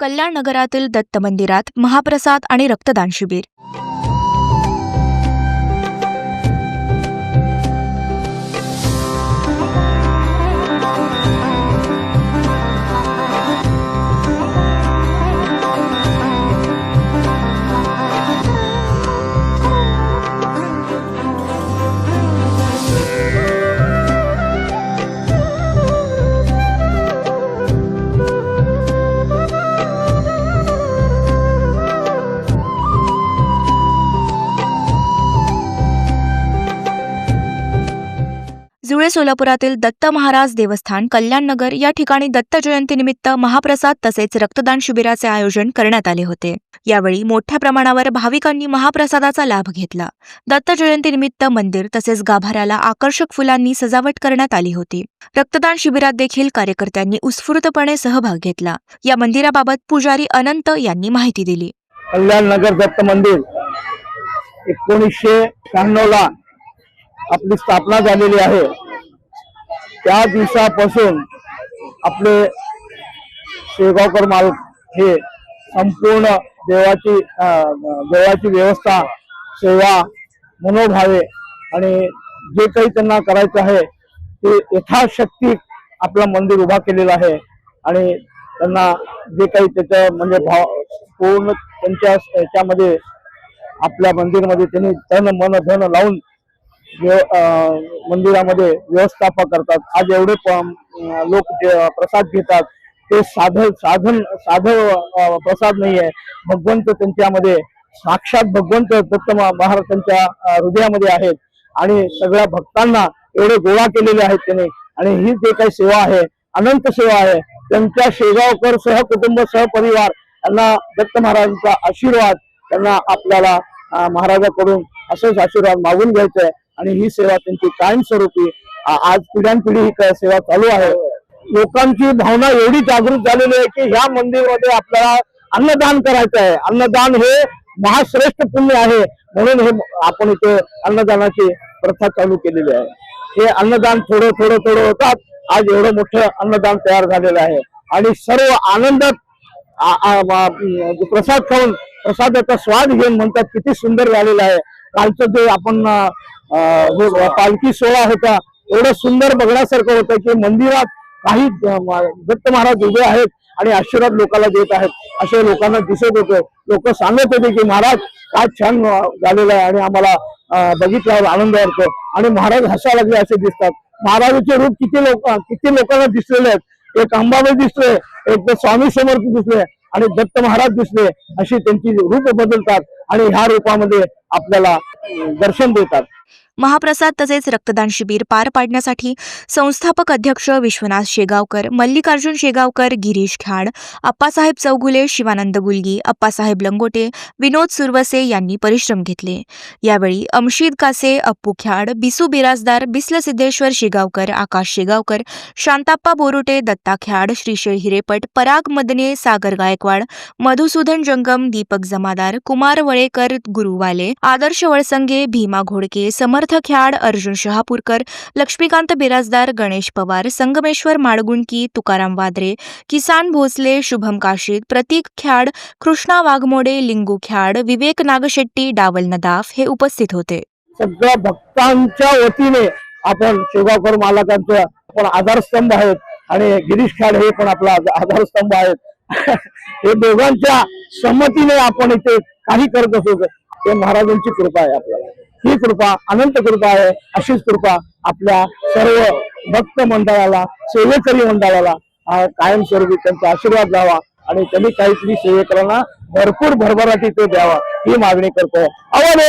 कल्याण नगरातील दत्त मंदिरात महाप्रसाद आणि रक्तदान शिबिर. धुळे सोलापुरातील दत्त महाराज देवस्थान कल्याणनगर या ठिकाणी दत्त जयंतीनिमित्त महाप्रसाद तसेच रक्तदान शिबिराचे आयोजन करण्यात आले होते. यावेळी मोठ्या प्रमाणावर भाविकांनी महाप्रसादाचा लाभ घेतला. दत्त जयंतीनिमित्त मंदिर तसेच गाभाऱ्याला आकर्षक फुलांनी सजावट करण्यात आली होती. रक्तदान शिबिरात देखील कार्यकर्त्यांनी उत्स्फूर्तपणे सहभाग घेतला. या मंदिराबाबत पुजारी अनंत यांनी माहिती दिली. कल्याणनगर दत्त मंदिर एकोणीसशे शहाण्णव ला आपली स्थापना झालेली आहे. त्या दिवसापासून आपले शेगावकर मालक हे संपूर्ण देवाची देवाची व्यवस्था सेवा मनोभावे आणि जे काही त्यांना करायचं आहे ते यथाशक्ती आपलं मंदिर उभा केलेलं आहे. आणि त्यांना जे काही त्याचं म्हणजे भाव पूर्ण त्यांच्या याच्यामध्ये आपल्या मंदिरमध्ये त्यांनी तन मन धन लावून मंदिरामध्ये व्यवस्थापन करतात. आज एवढे लोक प्रसाद घेतात ते साध साधन साध प्रसाद नाही आहे भगवंत त्यांच्यामध्ये साक्षात भगवंत दत्त महा- महाराजांच्या हृदयामध्ये आहेत. आणि सगळ्या भक्तांना एवढे गोळा केलेले आहेत त्यांनी. आणि ही जे काही सेवा आहे अनंत सेवा आहे त्यांच्या शेगावकर सहकुटुंब सहपरिवार यांना दत्त महाराजांचा आशीर्वाद त्यांना आपल्याला महाराजाकडून असेच आशीर्वाद मागून घ्यायचे आणि ही सेवा त्यांची कायमस्वरूपी आज पिढ्यानपिढी ही सेवा चालू आहे. लोकांची भावना एवढी जागृत झालेली आहे की ह्या मंदिरमध्ये आपल्याला अन्नदान करायचं आहे. अन्नदान हे महाश्रेष्ठ पुण्य आहे. म्हणून हे आपण इथे अन्नदानाची प्रथा चालू केलेली आहे. हे अन्नदान थोडं थोडं थोडं होतात. आज एवढं मोठं अन्नदान तयार झालेलं आहे. आणि सर्व आनंदात प्रसाद खाऊन प्रसादाचा स्वाद घेऊन म्हणतात किती सुंदर झालेला आहे. कालचं जे आपण पालखी सोहळा होता एवढं सुंदर बघण्यासारखं होतं की मंदिरात काही दत्त महाराज उभे आहेत आणि आशीर्वाद लोकांना देत आहेत. असे लोकांना दिसत होते. लोक सांगत होते की महाराज काय छान झालेलं आहे आणि आम्हाला बघितल्यावर आनंद वाटतो. आणि महाराज हसायला लागले असे दिसतात. महाराजाचे रूप किती लोक किती लोकांना दिसलेले आहेत. एक अंबाबाई दिसले एक तर स्वामी समर्थ दिसले आणि दत्त महाराज दिसले अशी त्यांची रूप बदलतात. आणि ह्या रूपामध्ये आपल्याला दर्शन देतात. महाप्रसाद तसेच रक्तदान शिबिर पार पाडण्यासाठी संस्थापक अध्यक्ष विश्वनाथ शेगावकर मल्लिकार्जुन शेगावकर गिरीश खाड अप्पासाहेब चौगुले शिवानंद गुलगी अप्पासाहेब लंगोटे विनोद सुरवसे यांनी परिश्रम घेतले. यावेळी अमशीद कासे अप्पू ख्याड बिसू बिराजदार बिस्ल सिद्धेश्वर शेगावकर आकाश शेगावकर शांताप्पा बोरुटे दत्ता ख्याड श्रीशेळ हिरेपट पराग मदने सागर गायकवाड मधुसूदन जंगम दीपक जमादार कुमार वळेकर गुरुवाले आदर्श वळसंगे भीमा घोडके समर्थ खेळाड अर्जुन शहापूरकर लक्ष्मीकांत बिराजदार गणेश पवार संगमेश्वर माडगुंडकी तुकाराम वाद्रे किसान भोसले शुभम काशीद प्रतीक ख्याड कृष्णा वाघमोडे लिंगू ख्याड विवेक नागशेट्टी डावल नदाफ हे उपस्थित होते. सगळ्या भक्तांच्या वतीने आपण शेगावकर मालकांचं पण आधारस्तंभ आहेत आणि गिरीश खाड हे पण आपला आधारस्तंभ आहेत. हे दोघांच्या संमतीने आपण इथे काही करत असू ते महाराजांची कृपा आहे आपल्याला. ही कृपा अनंत कृपा आहे अशीच कृपा आपल्या सर्व भक्त मंडळाला सेवेकरी मंडळाला कायमस्वरूपी त्यांचा आशीर्वाद द्यावा आणि त्यांनी काहीतरी सेवेकरांना भरपूर भरभराटी ते द्यावा ही मागणी करतो. अवधे